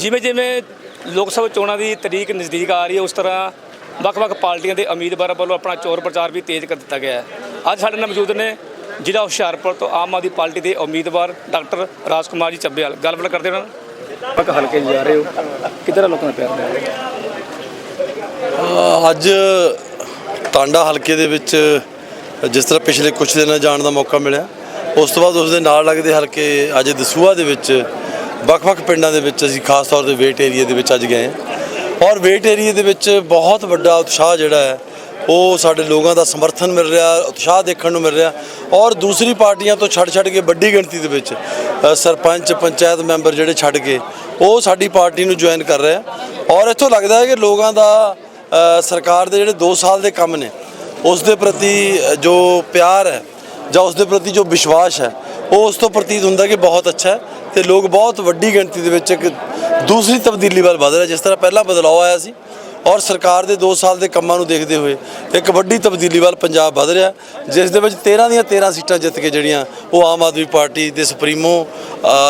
ਜਿਵੇਂ ਜਿਵੇਂ ਲੋਕ ਸਭਾ ਚੋਣਾਂ ਦੀ ਤਰੀਕ ਨਜ਼ਦੀਕ ਆ ਰਹੀ ਹੈ ਉਸ ਤਰ੍ਹਾਂ ਵੱਖ-ਵੱਖ ਪਾਰਟੀਆਂ ਦੇ ਉਮੀਦਵਾਰਾਂ ਵੱਲੋਂ ਆਪਣਾ ਚੋਣ ਪ੍ਰਚਾਰ ਵੀ ਤੇਜ਼ ਕਰ ਦਿੱਤਾ ਗਿਆ ਹੈ। ਅੱਜ ਸਾਡੇ ਨਾਲ ਮੌਜੂਦ ਨੇ ਜ਼ਿਲ੍ਹਾ ਹੁਸ਼ਿਆਰਪੁਰ ਤੋਂ ਆਮ ਆਦਮੀ ਪਾਰਟੀ ਦੇ ਉਮੀਦਵਾਰ ਡਾਕਟਰ ਰਾਜਕੁਮਾਰ ਜੀ ਚੱਬੇਵਾਲ। ਗੱਲਬਾਤ ਕਰਦੇ ਉਹਨਾਂ ਨਾਲ। ਪੱਕ ਹਲਕੇ ਜਾ ਰਹੇ ਹੋ। ਕਿਧਰ ਲੋਕਾਂ ਦਾ ਪਿਆਰ ਮਿਲ ਰਿਹਾ ਅ, ਅੱਜ ਟਾਂਡਾ ਹਲਕੇ ਦੇ ਵਿੱਚ ਜਿਸ ਤਰ੍ਹਾਂ ਪਿਛਲੇ ਕੁਝ ਦਿਨਾਂ ਜਾਣ ਦਾ ਮੌਕਾ ਮਿਲਿਆ ਉਸ ਤੋਂ ਬਾਅਦ ਉਸ ਦੇ ਨਾਲ ਲੱਗਦੇ ਹਲਕੇ ਅੱਜ ਦਸੂਹਾ ਦੇ ਵਿੱਚ ਵੱਖ-ਵੱਖ ਪਿੰਡਾਂ ਦੇ ਵਿੱਚ ਅਸੀਂ ਖਾਸ ਤੌਰ ਤੇ ਵੇਟ ਏਰੀਆ ਦੇ ਵਿੱਚ ਅੱਜ ਗਏ ਹਾਂ। ਔਰ ਵੇਟ ਏਰੀਆ ਦੇ ਵਿੱਚ ਬਹੁਤ ਵੱਡਾ ਉਤਸ਼ਾਹ ਜਿਹੜਾ ਹੈ, ਉਹ ਸਾਡੇ ਲੋਕਾਂ ਦਾ ਸਮਰਥਨ ਮਿਲ ਰਿਹਾ, ਉਤਸ਼ਾਹ ਦੇਖਣ ਨੂੰ ਮਿਲ ਰਿਹਾ। ਔਰ ਦੂਸਰੀ ਪਾਰਟੀਆਂ ਤੋਂ ਛੱਡ ਛੱਡ ਕੇ ਵੱਡੀ ਗਿਣਤੀ ਦੇ ਵਿੱਚ ਸਰਪੰਚ, ਪੰਚਾਇਤ ਮੈਂਬਰ ਜਿਹੜੇ ਛੱਡ ਕੇ, ਉਹ ਸਾਡੀ ਪਾਰਟੀ ਨੂੰ ਜੁਆਇਨ ਕਰ ਰਹੇ ਆ। ਔਰ ਇੱਥੋਂ ਲੱਗਦਾ ਹੈ ਕਿ ਲੋਕਾਂ ਦਾ ਸਰਕਾਰ ਦੇ ਜਿਹੜੇ 2 ਸਾਲ ਦੇ ਕੰਮ ਨੇ, ਉਸ ਦੇ ਪ੍ਰਤੀ ਜੋ ਪਿਆਰ ਹੈ ਜਾਂ ਉਸ ਦੇ ਪ੍ਰਤੀ ਜੋ ਵਿਸ਼ਵਾਸ ਹੈ, ਉਹ ਉਸ ਤੋਂ ਪ੍ਰਤੀਤ ਹੁੰਦਾ ਕਿ ਬਹੁਤ ਅੱਛਾ ਹੈ। ਤੇ ਲੋਕ ਬਹੁਤ ਵੱਡੀ ਗਿਣਤੀ ਦੇ ਵਿੱਚ ਇੱਕ ਦੂਸਰੀ ਤਬਦੀਲੀ ਵੱਲ ਵਧ ਰਿਹਾ, ਜਿਸ ਤਰ੍ਹਾਂ ਪਹਿਲਾਂ ਬਦਲਾਅ ਆਇਆ ਸੀ ਔਰ ਸਰਕਾਰ ਦੇ 2 ਸਾਲ ਦੇ ਕੰਮਾਂ ਨੂੰ ਦੇਖਦੇ ਹੋਏ ਇੱਕ ਵੱਡੀ ਤਬਦੀਲੀ ਵੱਲ ਪੰਜਾਬ ਵਧ ਰਿਹਾ, ਜਿਸ ਦੇ ਵਿੱਚ 13 ਦੀਆਂ 13 ਸੀਟਾਂ ਜਿੱਤ ਕੇ ਜਿਹੜੀਆਂ ਉਹ ਆਮ ਆਦਮੀ ਪਾਰਟੀ ਦੇ ਸੁਪਰੀਮੋ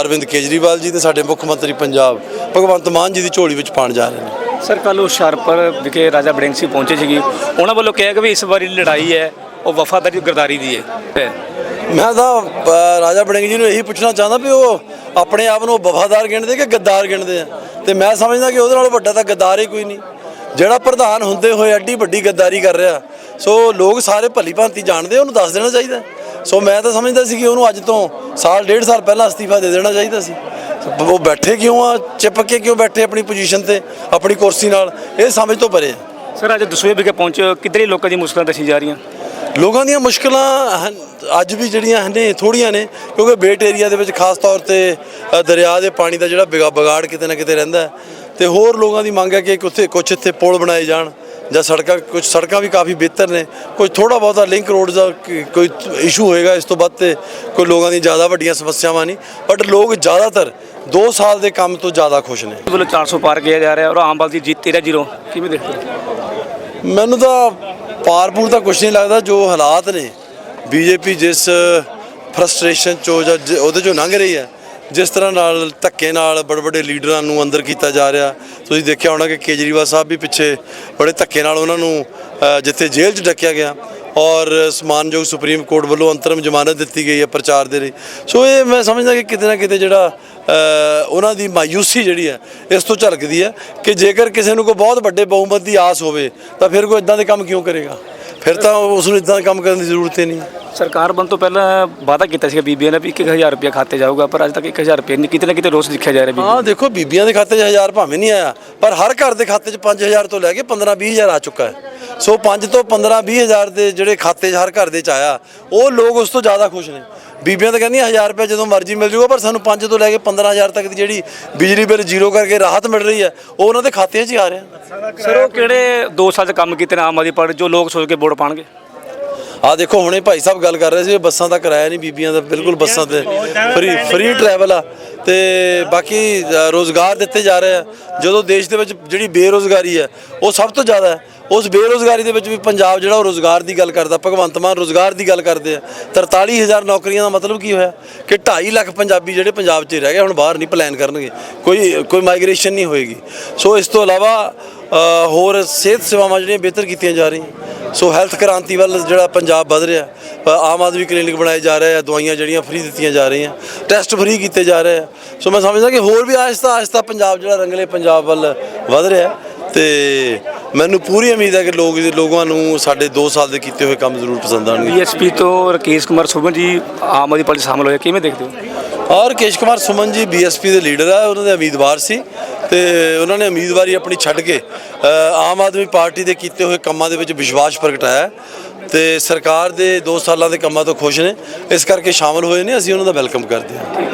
ਅਰਵਿੰਦ ਕੇਜਰੀਵਾਲ ਜੀ ਤੇ ਸਾਡੇ ਮੁੱਖ ਮੰਤਰੀ ਪੰਜਾਬ ਭਗਵੰਤ ਮਾਨ ਜੀ ਦੀ ਝੋਲੀ ਵਿੱਚ ਪਾਣ ਜਾ ਰਹੇ ਨੇ। ਸਰ, ਕੱਲ੍ਹ ਹੁਸ਼ਿਆਰਪੁਰ ਵਿਖੇ ਰਾਜਾ ਬੜਿੰਗ ਸਿੰਘ ਪਹੁੰਚੇ ਸੀਗੇ। ਉਹਨਾਂ ਵੱਲੋਂ ਕਿਹਾ ਕਿ ਵੀ ਇਸ ਵਾਰੀ ਲੜਾਈ ਹੈ, ਉਹ ਵਫਾਦਾਰੀ ਗਰਦਾਰੀ ਦੀ ਹੈ। ਮੈਂ ਤਾਂ ਅ, ਰਾਜਾ ਬੜਿੰਗ ਜੀ ਨੂੰ ਇਹੀ ਪੁੱਛਣਾ ਚਾਹੁੰਦਾ ਵੀ ਉਹ ਆਪਣੇ ਆਪ ਨੂੰ ਵਫਾਦਾਰ ਗਿਣਦੇ ਕਿ ਗੱਦਾਰ ਗਿਣਦੇ ਆ? ਤੇ ਮੈਂ ਸਮਝਦਾ ਕਿ ਉਹਦੇ ਨਾਲ ਵੱਡਾ ਤਾਂ ਗੱਦਾਰ ਹੀ ਕੋਈ ਨਹੀਂ। ਜਿਹੜਾ ਪ੍ਰਧਾਨ ਹੁੰਦੇ ਹੋਏ ਐਡੀ ਵੱਡੀ ਗੱਦਾਰੀ ਕਰ ਰਿਹਾ ਸੋ ਲੋਕ ਸਾਰੇ ਭਲੀ ਭਾਂਤੀ ਜਾਣਦੇ ਉਹਨੂੰ ਦੱਸ ਦੇਣਾ ਚਾਹੀਦਾ। ਸੋ ਮੈਂ ਤਾਂ ਸਮਝਦਾ ਸੀ ਕਿ ਉਹਨੂੰ ਅੱਜ ਤੋਂ ਸਾਲ ਡੇਢ ਸਾਲ ਪਹਿਲਾਂ ਅਸਤੀਫਾ ਦੇ ਦੇਣਾ ਚਾਹੀਦਾ ਸੀ। ਉਹ ਬੈਠੇ ਕਿਉਂ ਆ? ਚਿਪਕ ਕੇ ਕਿਉਂ ਬੈਠੇ ਆਪਣੀ ਪੋਜੀਸ਼ਨ ਤੇ ਆਪਣੀ ਕੁਰਸੀ ਨਾਲ? ਇਹ ਸਮਝ ਤੋਂ ਪਰੇ ਆ। ਸਰ ਅੱਜ ਦਸਵੇਂ ਵਿਖੇ ਪਹੁੰਚ ਹੋ, ਕਿੱਧਰ ਲੋਕਾਂ ਦੀ ਮੁਸ਼ਕਲਾਂ ਦੱਸੀ ਜਾ ਰਹੀਆਂ? ਲੋਕਾਂ ਦੀਆਂ ਮੁਸ਼ਕਲਾਂ ਹਨ- ਅੱਜ ਵੀ ਜਿਹੜੀਆਂ ਨੇ ਥੋੜੀਆਂ ਨੇ ਕਿਉਂਕਿ ਬੇਟ ਏਰੀਆ ਦੇ ਵਿੱਚ ਖਾਸ ਤੌਰ ਤੇ ਅ, ਦਰਿਆ ਦੇ ਪਾਣੀ ਦਾ ਜਿਹੜਾ ਬਿਗਾ- ਬਗਾੜ ਕਿਤੇ ਨਾ ਕਿਤੇ ਰਹਿੰਦਾ ਹੈ। ਤੇ ਹੋਰ ਲੋਕਾਂ ਦੀ ਮੰਗ ਹੈ ਕਿ ਉੱਥੇ ਕੁਝ ਇੱਥੇ ਪੁਲ ਬਣਾਏ ਜਾਣ ਜਾਂ ਸੜਕਾਂ ਕੁਝ ਸੜਕਾਂ ਵੀ ਕਾਫੀ ਬਿਹਤਰ ਨੇ। ਕੁਝ ਥੋੜਾ ਬਹੁਤਾ ਲਿੰਕ ਰੋਡ ਦਾ ਕ- ਕੋਈ ਇਸ਼ੂ ਹੋਏਗਾ ਇਸ ਤੋਂ ਬਾਅਦ ਤੇ ਕੋਈ ਲੋਕਾਂ ਦੀ ਜ਼ਿਆਦਾ ਵੱਡੀਆਂ ਸਮੱਸਿਆਵਾਂ ਨਹੀਂ। ਬਟ ਲੋਕ ਜ਼ਿਆਦਾਤਰ 2 ਸਾਲ ਦੇ ਕੰਮ ਤੋਂ ਜ਼ਿਆਦਾ ਖੁਸ਼ ਨੇ। ਵੱਲੋਂ 400 ਪਾਰ ਕੀਤਾ ਜਾ ਰਿਹਾ ਔਰ ਆਮ ਆਦਮੀ ਦੀ ਜਿੱਤ 13 ਜ਼ੀਰੋ। ਕਿਵੇਂ ਦੇਖਦੇ ਹੋ? ਮੈਨੂੰ ਤਾਂ ਪਾਰਪੂਰ ਤਾਂ ਕੁਝ ਨਹੀਂ ਲੱਗਦਾ, ਜੋ ਹਾਲਾਤ ਨੇ ਬੀਜੇਪੀ ਜਿਸ ਫਰਸਟ੍ਰੇਸ਼ਨ ਚੋਂ ਜਾਂ ਜ- ਉਹਦੇ ਚੋਂ ਲੰਘ ਰਹੀ ਹੈ, ਜਿਸ ਤਰ੍ਹਾਂ ਨਾਲ ਧੱਕੇ ਨਾਲ ਬੜੇ ਬੜੇ ਲੀਡਰਾਂ ਨੂੰ ਅੰਦਰ ਕੀਤਾ ਜਾ ਰਿਹਾ। ਤੁਸੀਂ ਦੇਖਿਆ ਹੋਣਾ ਕਿ ਕੇਜਰੀਵਾਲ ਸਾਹਿਬ ਵੀ ਪਿੱਛੇ ਬੜੇ ਧੱਕੇ ਨਾਲ ਉਹਨਾਂ ਨੂੰ ਜਿੱਥੇ ਜੇਲ੍ਹ 'ਚ ਡੱਕਿਆ ਗਿਆ। ਔਰ ਸਮਾਨਯੋਗ ਸੁਪਰੀਮ ਕੋਰਟ ਵੱਲੋਂ ਅੰਤਰਮ ਜ਼ਮਾਨਤ ਦਿੱਤੀ ਗਈ ਹੈ ਪ੍ਰਚਾਰ ਦੇ ਲਈ। ਸੋ ਇਹ ਮੈਂ ਸਮਝਦਾ ਕਿ ਕਿਤੇ ਨਾ ਕਿਤੇ ਜਿਹੜਾ ਉਹਨਾਂ ਦੀ ਮਾਯੂਸੀ ਜਿਹੜੀ ਹੈ ਇਸ ਤੋਂ ਝਲਕਦੀ ਹੈ ਕਿ ਜੇਕਰ ਕਿਸੇ ਨੂੰ ਕੋਈ ਬਹੁਤ ਵੱਡੇ ਬਹੁਮਤ ਦੀ ਆਸ ਹੋਵੇ ਤਾਂ ਫਿਰ ਕੋਈ ਇਦਾਂ ਦੇ ਕੰਮ ਕਿਉਂ ਕਰੇਗਾ? ਫਿਰ ਤਾਂ ਉਸ ਨੂੰ ਇਦਾਂ ਕੰਮ ਕਰਨ ਦੀ ਜ਼ਰੂਰਤ ਹੀ ਨਹੀਂ ਸਰਕਾਰ ਬਣ ਤੋਂ ਪਹਿਲਾਂ ਵਾਅਦਾ ਕੀਤਾ ਸੀ ਬੀਬੀਆਂ ਨੇ ਵੀ 1000 ਰੁਪਏ ਖਾਤੇ ਜਾਊਗਾ ਪਰ ਅੱਜ ਤੱਕ 1000 ਰੁਪਏ ਨਹੀਂ ਕਿਤੇ ਨਾ ਕਿਤੇ ਰੋਸ ਦਿਖਿਆ ਜਾ ਰਿਹਾ ਬੀਬੀ ਹਾਂ ਦੇਖੋ ਬੀਬੀਆਂ ਦੇ ਖਾਤੇ 'ਚ 1000 ਭਾਵੇਂ ਨਹੀਂ ਆਇਆ ਪਰ ਹਰ ਘਰ ਦੇ ਖਾਤੇ 'ਚ 5000 ਤੋਂ ਲੈ ਕੇ 15 20000 ਆ ਚੁੱਕਾ ਹੈ। ਸੋ 5 ਤੋਂ 15 20000 ਦੇ ਜਿਹੜੇ ਖਾਤੇ 'ਚ ਹਰ ਘਰ ਦੇ 'ਚ ਆਇਆ ਉਹ ਲੋਕ ਉਸ ਤੋਂ ਜ਼ਿਆਦਾ ਖੁਸ਼ ਨੇ। ਬੀਬੀਆਂ ਤਾਂ ਕਹਿੰਦੀਆਂ 1000 ਰੁਪਏ ਜਦੋਂ ਮਰਜ਼ੀ ਮਿਲ ਜੂਗਾ ਪਰ ਸਾਨੂੰ 5 ਤੋਂ ਲੈ ਕੇ 15000 ਤੱਕ ਦੀ ਜਿਹੜੀ ਬਿਜਲੀ ਬਿੱਲ ਜ਼ੀਰੋ ਕਰਕੇ ਰਾਹਤ ਮਿਲ ਰਹੀ ਹੈ ਉਹ ਉਹਨਾਂ ਦੇ ਖਾਤਿਆਂ 'ਚ ਹੀ ਆ ਰਿਹਾ। ਸਰ ਉਹ ਕਿਹੜੇ 2 ਸਾਲ 'ਚ ਕੰਮ ਕੀਤੇ ਨੇ ਆਮ ਆਦਮੀ ਪਾਰਟੀ ਜੋ ਲੋਕ ਸੋਚ ਕੇ ਵੋਟ ਪਾਣਗੇ? ਆ ਦੇਖੋ ਹੁਣੇ ਭਾਈ ਸਾਹਿਬ ਗੱਲ ਕਰ ਰਹੇ ਸੀ ਬੱਸਾਂ ਦਾ ਕਿਰਾਇਆ ਨਹੀਂ ਬੀਬੀਆਂ ਦਾ ਬਿਲਕੁਲ ਬੱਸਾਂ ਤੇ। ਫ੍ਰੀ ਫ੍ਰੀ ਟਰੈਵਲ ਆ। ਤੇ ਬਾਕੀ ਰੋਜ਼ਗਾਰ ਦਿੱਤੇ ਜਾ ਰਹੇ ਆ। ਜਦੋਂ ਦੇਸ਼ ਦੇ ਵਿੱਚ ਜਿਹੜੀ ਬੇਰੋਜ਼ਗਾਰੀ ਹੈ ਉਹ ਸਭ ਤੋਂ ਜ਼ਿਆਦਾ ਹੈ। ਉਸ ਬੇਰੋਜ਼ਗਾਰੀ ਦੇ ਵਿੱਚ ਵੀ ਪੰਜਾਬ ਜਿਹੜਾ ਉਹ ਰੋਜ਼ਗਾਰ ਦੀ ਗੱਲ ਕਰਦਾ, ਭਗਵੰਤ ਮਾਨ ਰੋਜ਼ਗਾਰ ਦੀ ਗੱਲ ਕਰਦੇ ਆ। 43000 ਨੌਕਰੀਆਂ ਦਾ ਮਤਲਬ ਕੀ ਹੋਇਆ ਕਿ 2.5 ਲੱਖ ਪੰਜਾਬੀ ਜਿਹੜੇ ਪੰਜਾਬ 'ਚ ਰਹਿ ਗਏ, ਹੁਣ ਬਾਹਰ ਨਹੀਂ ਪਲਾਨ ਕਰਨਗੇ, ਕੋਈ ਕੋਈ ਮਾਈਗ੍ਰੇਸ਼ਨ ਨਹੀਂ ਹੋਏਗੀ। ਸੋ ਇਸ ਤੋਂ ਇਲਾਵਾ ਹੋਰ ਸਿਹਤ ਸੇਵਾਵਾਂ ਜਿਹੜੀਆਂ ਬਿਹਤਰ ਕੀਤੀਆਂ ਜਾ ਰਹੀਆਂ। ਸੋ ਹੈਲਥ ਕ੍ਰਾਂਤੀ ਵੱਲ ਜਿਹੜਾ ਪੰਜਾਬ ਵਧ ਰਿਹਾ ਆਮ ਆਦਮੀ ਕਲੀਨਿਕ ਬਣਾਏ ਜਾ ਰਹੇ ਆ, ਦਵਾਈਆਂ ਜਿਹੜੀਆਂ ਫ੍ਰੀ ਦਿੱਤੀਆਂ ਜਾ ਰਹੀਆਂ ਟੈਸਟ ਫ੍ਰੀ ਕੀਤੇ ਜਾ ਰਹੇ ਆ। ਸੋ ਮੈਂ ਸਮਝਦਾ ਕਿ ਹੋਰ ਵੀ ਆਹਿਸਤਾ ਆਹਿਸਤਾ ਪੰਜਾਬ ਜਿਹੜਾ ਰੰਗਲੇ ਪੰਜਾਬ ਵੱਲ ਵਧ ਰਿਹਾ ਤੇ ਮੈਨੂੰ ਪੂਰੀ ਉਮੀਦ ਹੈ ਕਿ ਲੋਕ ਲੋਕਾਂ ਨੂੰ ਸਾਡੇ 2 ਸਾਲ ਦੇ ਕੀਤੇ ਹੋਏ ਕੰਮ ਜ਼ਰੂਰ ਪਸੰਦ ਆਉਣਗੇ। ਬੀਐਸਪੀ ਤੋਂ ਰਕੇਸ਼ ਕੁਮਾਰ ਸੁਭਨ ਜੀ ਆਮ ਆਦਮੀ ਪਾਰਟੀ ਸ਼ਾਮਲ ਹੋਏ ਕਿਵੇਂ ਦੇਖਦੇ ਹੋ? ਔਰ ਕੇਸ਼ ਕੁਮਾਰ ਸੁਮਨ ਜੀ ਬੀਐਸਪੀ ਦੇ ਲੀਡਰ ਆ ਉਹਨਾਂ ਦੇ ਉਮੀਦਵਾਰ ਸੀ ਤੇ ਉਹਨਾਂ ਨੇ ਉਮੀਦਵਾਰੀ ਆਪਣੀ ਛੱਡ ਕੇ ਆਮ ਆਦਮੀ ਪਾਰਟੀ ਦੇ ਕੀਤੇ ਹੋਏ ਕੰਮਾਂ ਦੇ ਵਿੱਚ ਵਿਸ਼ਵਾਸ ਪ੍ਰਗਟਾਇਆ ਤੇ ਸਰਕਾਰ ਦੇ 2 ਸਾਲਾਂ ਦੇ ਕੰਮਾਂ ਤੋਂ ਖੁਸ਼ ਨੇ। ਇਸ ਕਰਕੇ ਸ਼ਾਮਲ ਹੋਏ ਨੇ ਅਸੀਂ ਉਹਨਾਂ ਦਾ ਵੈਲਕਮ ਕਰਦੇ ਹਾਂ।